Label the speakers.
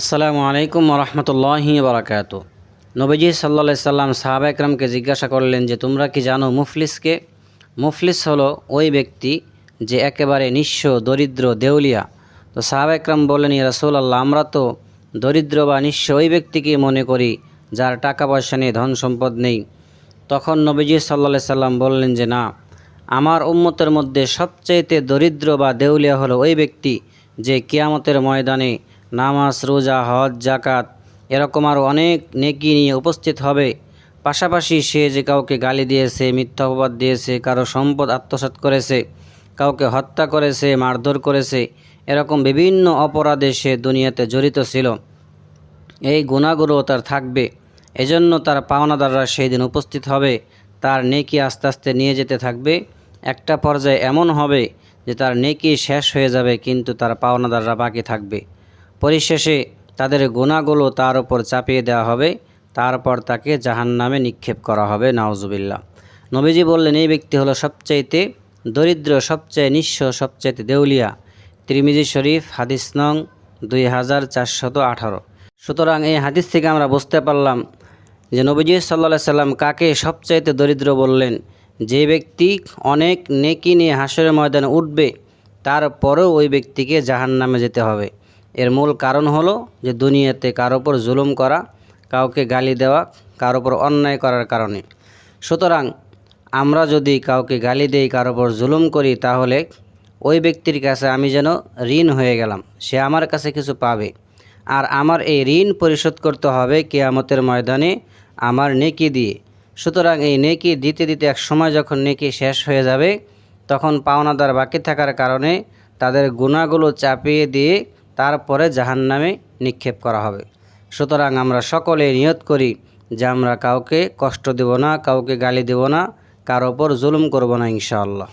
Speaker 1: আসসালামু আলাইকুম রহমতুল্লাহি বারাকাত নবীজি সাল্লা সাল্লাম সাহাবা একরামকে জিজ্ঞাসা করলেন যে, তোমরা কি জানো মুফলিসকে? মুফলিস হলো ওই ব্যক্তি যে একেবারে নিঃস্ব, দরিদ্র, দেউলিয়া। তো সাহাবা একরাম বললেন, ইয়া আল্লাহ আমরা তো দরিদ্র বা নিঃস্ব ওই ব্যক্তিকে মনে করি যার টাকা পয়সা নেই ধন সম্পদ নেই। তখন নবীজি সাল্লা সাল্লাম বললেন যে, না, আমার উম্মতের মধ্যে সবচাইতে দরিদ্র বা দেউলিয়া হলো ওই ব্যক্তি যে কিয়ামতের ময়দানে নামাজ, রোজা, হজ জাকাত এরকম আরও অনেক নেকি নিয়ে উপস্থিত হবে। পাশাপাশি সে যে কাউকে গালি দিয়েছে, মিথ্যা অপবাদ দিয়েছে, কারও সম্পদ আত্মসাৎ করেছে, কাউকে হত্যা করেছে, মারধর করেছে, এরকম বিভিন্ন অপরাধে সে দুনিয়াতে জড়িত ছিল। এই গুণাগুলো তার থাকবে। এজন্য তার পাওনাদাররা সেই দিন উপস্থিত হবে। তার নেকি আস্তে আস্তে নিয়ে যেতে থাকবে। একটা পর্যায়ে এমন হবে যে তার নেকি শেষ হয়ে যাবে, কিন্তু তার পাওনাদাররা বাকি থাকবে। পরিশেষে তাদের গুণাগুলো তার উপর চাপিয়ে দেওয়া হবে, তারপর তাকে জাহান্নামে নিক্ষেপ করা হবে নাওজুবিল্লা নবীজি বললেন, এই ব্যক্তি হলো সবচাইতে দরিদ্র সবচেয়ে নিঃস্ব, সবচাইতে দেউলিয়া। ত্রিমিজি শরীফ, হাদিস নং দুই হাজার চারশত আঠারো। সুতরাং এই হাদিস থেকে আমরা বুঝতে পারলাম যে নবীজি সাল্লা সাল্লাম কাকে সবচাইতে দরিদ্র বললেন। যে ব্যক্তি অনেক নেকি নিয়ে হাসরের ময়দানে উঠবে তারপরেও ওই ব্যক্তিকে জাহান নামে যেতে হবে। এর মূল কারণ হলো যে দুনিয়াতে কারও ওপর জুলুম করা, কাউকে গালি দেওয়া, কারও ওপর অন্যায় করার কারণে। সুতরাং আমরা যদি কাউকে গালি দেই, কারও ওপর জুলুম করি, তাহলে ওই ব্যক্তির কাছে আমি যেন ঋণ হয়ে গেলাম। সে আমার কাছে কিছু পাবে। আর আমার এই ঋণ পরিশোধ করতে হবে কেয়ামতের ময়দানে আমার নেকি দিয়ে। সুতরাং এই নেকি দিতে দিতে এক সময় যখন নেকি শেষ হয়ে যাবে, তখন পাওনাদার বাকি থাকার কারণে তাদের গুণাগুলো চাপিয়ে দিয়ে তারপরে জাহান নামে নিক্ষেপ করা হবে। সুতরাং আমরা সকলে নিয়ত করি যে আমরা কাউকে কষ্ট দেব না, কাউকে গালি দেব না, কারও ওপর জুলুম করব না ইনশাআল্লাহ।